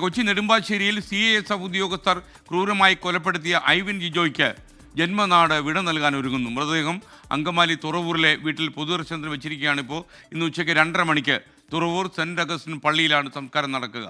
കൊച്ചി നെടുമ്പാശ്ശേരിയിൽ C S F ഉദ്യോഗസ്ഥർ ക്രൂരമായി കൊലപ്പെടുത്തിയ ഐവിൻ ജിജോയ്ക്ക് ജന്മനാട് വിട നൽകാൻ ഒരുങ്ങുന്നു. മൃതദേഹം അങ്കമാലി തുറവൂരിലെ വീട്ടിൽ പൊതുദർശനത്തിന് വെച്ചിരിക്കുകയാണ് ഇപ്പോൾ. ഇന്ന് ഉച്ചയ്ക്ക് രണ്ടര മണിക്ക് തുറവൂർ സെന്റ് അഗസ്റ്റിൻ പള്ളിയിലാണ് സംസ്കാരം നടക്കുക.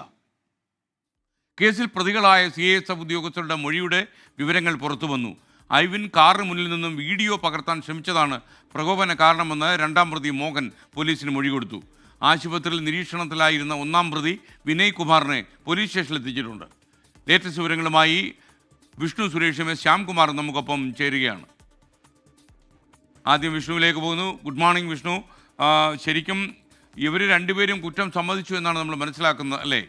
കേസിൽ പ്രതികളായ സി എസ് എഫ് ഉദ്യോഗസ്ഥരുടെ മൊഴിയുടെ വിവരങ്ങൾ പുറത്തു വന്നു. ഐവിൻ കാറിന് മുന്നിൽ നിന്നും വീഡിയോ പകർത്താൻ ശ്രമിച്ചതാണ് പ്രകോപന കാരണമെന്ന് രണ്ടാം പ്രതി മോഹൻ പോലീസിന് മൊഴി കൊടുത്തു. ആശുപത്രിയിൽ നിരീക്ഷണത്തിലായിരുന്ന ഒന്നാം പ്രതി വിനയ് കുമാറിനെ പോലീസ് സ്റ്റേഷനിൽ എത്തിച്ചിട്ടുണ്ട്. ലേറ്റസ്റ്റ് വിവരങ്ങളുമായി വിഷ്ണു സുരേഷും എസ് ശ്യാംകുമാർ നമുക്കൊപ്പം ചേരുകയാണ്. ആദ്യം വിഷ്ണുവിലേക്ക് പോകുന്നു. Good morning Vishnu. ശരിക്കും ഇവർ രണ്ടുപേരും കുറ്റം സമ്മതിച്ചു എന്നാണ് നമ്മൾ മനസ്സിലാക്കുന്നത് അല്ലേ?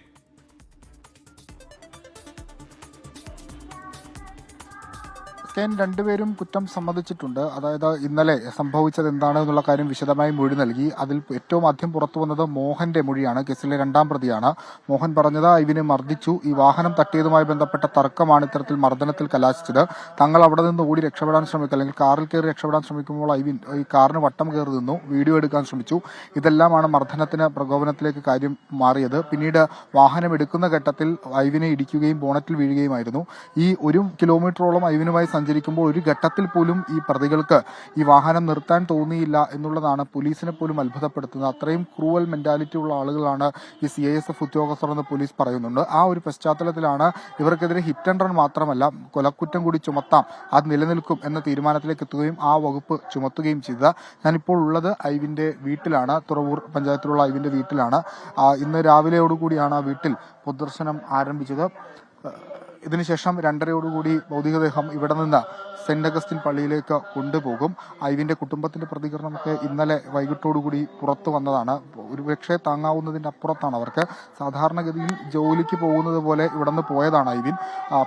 കെൻ രണ്ടുപേരും കുറ്റം സമ്മതിച്ചിട്ടുണ്ട്. അതായത് ഇന്നലെ സംഭവിച്ചത് എന്താണ് എന്നുള്ള കാര്യം വിശദമായി മൊഴി നൽകി. അതിൽ ഏറ്റവും ആദ്യം പുറത്തു വന്നത് മോഹന്റെ മൊഴിയാണ്. കേസിലെ രണ്ടാം പ്രതിയാണ്. മോഹൻ പറഞ്ഞത് ഇവനെ മർദ്ദിച്ചു. ഈ വാഹനം തട്ടിയതുമായി ബന്ധപ്പെട്ട തർക്കമാണ് ഇത്തരത്തിൽ മർദ്ദനത്തിൽ കലാശിച്ചത്. തങ്ങൾ അവിടെ നിന്ന് ഓടി രക്ഷപ്പെടാൻ ശ്രമിക്കുക അല്ലെങ്കിൽ കാറിൽ കയറി രക്ഷപ്പെടാൻ ശ്രമിക്കുമ്പോൾ ഐവിൻ ഈ കാറിന് വട്ടം കയറി നിന്നു. വീഡിയോ എടുക്കാൻ ശ്രമിച്ചു. ഇതെല്ലാമാണ് മർദ്ദനത്തിന് പ്രകോപനത്തിലേക്ക് കാര്യം മാറിയത്. പിന്നീട് വാഹനം എടുക്കുന്ന ഘട്ടത്തിൽ ഐവിനെ ഇടിക്കുകയും ബോണറ്റിൽ വീഴുകയുമായിരുന്നു. ഈ ഒരു കിലോമീറ്ററോളം ഐവിനുമായി സഞ്ചരിക്കുമ്പോൾ ഒരു ഘട്ടത്തിൽ പോലും ഈ പ്രതികൾക്ക് ഈ വാഹനം നിർത്താൻ തോന്നിയില്ല എന്നുള്ളതാണ് പോലീസിനെ പോലും അത്ഭുതപ്പെടുത്തുന്നത്. അത്രയും ക്രൂവൽ മെന്റാലിറ്റി ഉള്ള ആളുകളാണ് ഈ C I S F police പറയുന്നുണ്ട്. ആ ഒരു പശ്ചാത്തലത്തിലാണ് ഇവർക്കെതിരെ ഹിറ്റ് ആൻഡ് റൺ മാത്രമല്ല കൊലക്കുറ്റം കൂടി ചുമത്താം. അത് നിലനിൽക്കും എന്ന തീരുമാനത്തിലേക്ക് എത്തുകയും ആ വകുപ്പ് ചുമത്തുകയും ചെയ്തത്. ഞാനിപ്പോൾ ഉള്ളത് ഐവിന്റെ വീട്ടിലാണ്. തുറവൂർ പഞ്ചായത്തിലുള്ള ഐവിന്റെ വീട്ടിലാണ്. ഇന്ന് രാവിലെയോടുകൂടിയാണ് ആ വീട്ടിൽ പൊതുദർശനം ആരംഭിച്ചത്. ഇതിനുശേഷം രണ്ടരയോടുകൂടി ഭൗതികദേഹം ഇവിടെ നിന്ന് സെന്റ് അഗസ്റ്റിൻ പള്ളിയിലേക്ക് കൊണ്ടുപോകും. ഐവിന്റെ കുടുംബത്തിന്റെ പ്രതികരണമൊക്കെ ഇന്നലെ വൈകിട്ടോടുകൂടി പുറത്തു വന്നതാണ്. ഒരുപക്ഷെ താങ്ങാവുന്നതിന്റെ അപ്പുറത്താണ് അവർക്ക്. സാധാരണഗതിയിൽ ജോലിക്ക് പോകുന്നത് പോലെ ഇവിടെ നിന്ന് പോയതാണ് ഐവിൻ.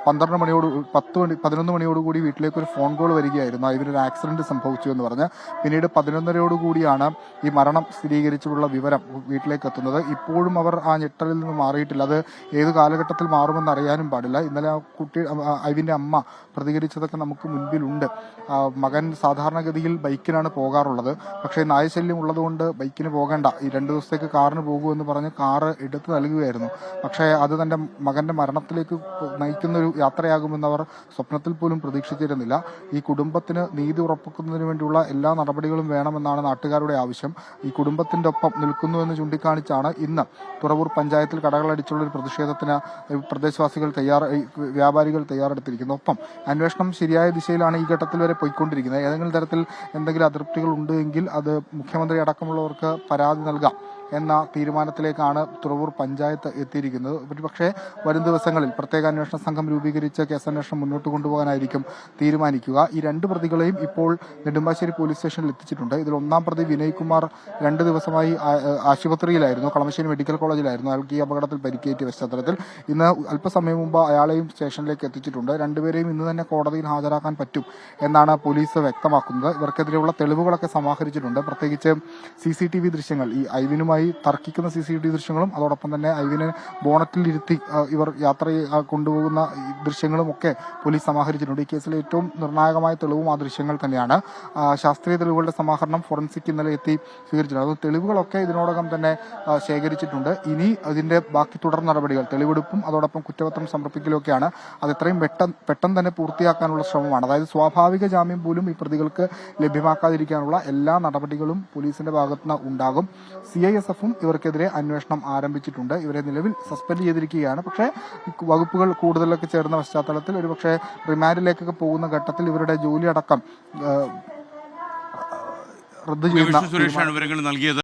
പന്ത്രണ്ട് മണിയോട് പത്ത് മണി പതിനൊന്ന് മണിയോടുകൂടി വീട്ടിലേക്ക് ഒരു ഫോൺ കോൾ വരികയായിരുന്നു. ഐവിന് ഒരു ആക്സിഡന്റ് സംഭവിച്ചു എന്ന് പറഞ്ഞ്. പിന്നീട് പതിനൊന്നരയോടുകൂടിയാണ് ഈ മരണം സ്ഥിരീകരിച്ചിട്ടുള്ള വിവരം വീട്ടിലേക്ക് എത്തുന്നത്. ഇപ്പോഴും അവർ ആ ഞെട്ടലിൽ നിന്ന് മാറിയിട്ടില്ല. അത് ഏത് കാലഘട്ടത്തിൽ മാറുമെന്ന് അറിയാനും പാടില്ല. ഇന്നലെ ആ കുട്ടി ഐവിന്റെ അമ്മ പ്രതികരിച്ചതൊക്കെ നമുക്ക് മുൻപിലുണ്ട്. മകൻ സാധാരണഗതിയിൽ ബൈക്കിനാണ് പോകാറുള്ളത്. പക്ഷേ നായശല്യം ഉള്ളതുകൊണ്ട് ബൈക്കിന് പോകേണ്ട. ഈ രണ്ട് ദിവസത്തേക്ക് കാറിന് പോകുമെന്ന് പറഞ്ഞ് കാറ് എടുത്തു നൽകുകയായിരുന്നു. പക്ഷേ അത് തന്റെ മകന്റെ മരണത്തിലേക്ക് നയിക്കുന്ന ഒരു യാത്രയാകുമെന്ന് അവർ സ്വപ്നത്തിൽ പോലും പ്രതീക്ഷിച്ചിരുന്നില്ല. ഈ കുടുംബത്തിന് നീതി ഉറപ്പാക്കുന്നതിന് വേണ്ടിയുള്ള എല്ലാ നടപടികളും വേണമെന്നാണ് നാട്ടുകാരുടെ ആവശ്യം. ഈ കുടുംബത്തിന്റെ ഒപ്പം നിൽക്കുന്നുവെന്ന് ചൂണ്ടിക്കാണിച്ചാണ് ഇന്ന് തുറവൂർ പഞ്ചായത്തിൽ കടകളടിച്ചുള്ള ഒരു പ്രതിഷേധത്തിന് പ്രദേശവാസികൾ തയ്യാർ ഈ വ്യാപാരികൾ തയ്യാറെടുത്തിരിക്കുന്നു. ഒപ്പം അന്വേഷണം ശരിയായ ദിശയിലാണ് ഈ ഘട്ടത്തിൽ വരെ പോയിക്കൊണ്ടിരിക്കുന്നത്. ഏതെങ്കിലും തരത്തിൽ എന്തെങ്കിലും അതൃപ്തികൾ ഉണ്ട് എങ്കിൽ അത് മുഖ്യമന്ത്രി അടക്കമുള്ളവർക്ക് പരാതി നൽകാം. എന്ന തീരുമാനത്തിലേക്കാണ് തുറവൂർ പഞ്ചായത്ത് എത്തിയിരിക്കുന്നത്. ഒരുപക്ഷെ വരും ദിവസങ്ങളിൽ പ്രത്യേക അന്വേഷണ സംഘം രൂപീകരിച്ച് കേസന്വേഷണം മുന്നോട്ട് കൊണ്ടുപോകാനായിരിക്കും തീരുമാനിക്കുക. ഈ രണ്ട് പ്രതികളെയും ഇപ്പോൾ നെടുമ്പാശ്ശേരി പോലീസ് സ്റ്റേഷനിൽ എത്തിച്ചിട്ടുണ്ട്. ഇതിൽ ഒന്നാം പ്രതി വിനയ് കുമാർ രണ്ട് ദിവസമായി ആശുപത്രിയിലായിരുന്നു കളമശ്ശേരി മെഡിക്കൽ കോളേജിലായിരുന്നു അയാൾക്ക് ഈ അപകടത്തിൽ പരിക്കേറ്റ പശ്ചാത്തലത്തിൽ. ഇന്ന് അല്പസമയം മുമ്പ് അയാളെയും സ്റ്റേഷനിലേക്ക് എത്തിച്ചിട്ടുണ്ട്. രണ്ടുപേരെയും ഇന്ന് തന്നെ കോടതിയിൽ ഹാജരാക്കാൻ പറ്റും എന്നാണ് പോലീസ് വ്യക്തമാക്കുന്നത്. ഇവർക്കെതിരെയുള്ള തെളിവുകളൊക്കെ സമാഹരിച്ചിട്ടുണ്ട്. പ്രത്യേകിച്ച് സി സി ടി വി ദൃശ്യങ്ങൾ ഈ ഐവിനുമായി തർക്കിക്കുന്ന സി സി ടി ദൃശ്യങ്ങളും അതോടൊപ്പം തന്നെ ഐവിനെ ബോണറ്റിൽ ഇരുത്തി ഇവർ യാത്ര കൊണ്ടുപോകുന്ന ദൃശ്യങ്ങളും ഒക്കെ പോലീസ് സമാഹരിച്ചിട്ടുണ്ട്. ഈ കേസിലെ ഏറ്റവും നിർണായകമായ തെളിവും ആ ദൃശ്യങ്ങൾ തന്നെയാണ്. ശാസ്ത്രീയ തെളിവുകളുടെ സമാഹരണം ഫോറൻസിക് ഇന്നലെ എത്തി സ്വീകരിച്ചിട്ടുണ്ട്. അത് തെളിവുകളൊക്കെ ഇതിനോടകം തന്നെ ശേഖരിച്ചിട്ടുണ്ട്. ഇനി അതിന്റെ ബാക്കി തുടർ നടപടികൾ തെളിവെടുപ്പും അതോടൊപ്പം കുറ്റപത്രം സമർപ്പിക്കലൊക്കെയാണ്. അത് എത്രയും പെട്ടെന്ന് പെട്ടെന്ന് തന്നെ പൂർത്തിയാക്കാനുള്ള ശ്രമമാണ്. അതായത് സ്വാഭാവിക ജാമ്യം പോലും ഈ പ്രതികൾക്ക് ലഭ്യമാക്കാതിരിക്കാനുള്ള എല്ലാ നടപടികളും പോലീസിന്റെ ഭാഗത്തുനിന്ന് ഉണ്ടാകും. സി ഐ എസ് എഫും ഇവർക്കെതിരെ അന്വേഷണം ആരംഭിച്ചിട്ടുണ്ട്. ഇവരെ നിലവിൽ സസ്പെൻഡ് ചെയ്തിരിക്കുകയാണ്. പക്ഷേ വകുപ്പുകൾ കൂടുതലൊക്കെ ചേർന്ന പശ്ചാത്തലത്തിൽ ഒരുപക്ഷെ റിമാൻഡിലേക്കൊക്കെ പോകുന്ന ഘട്ടത്തിൽ ഇവരുടെ ജോലി അടക്കം റദ്ദു ചെയ്യുന്ന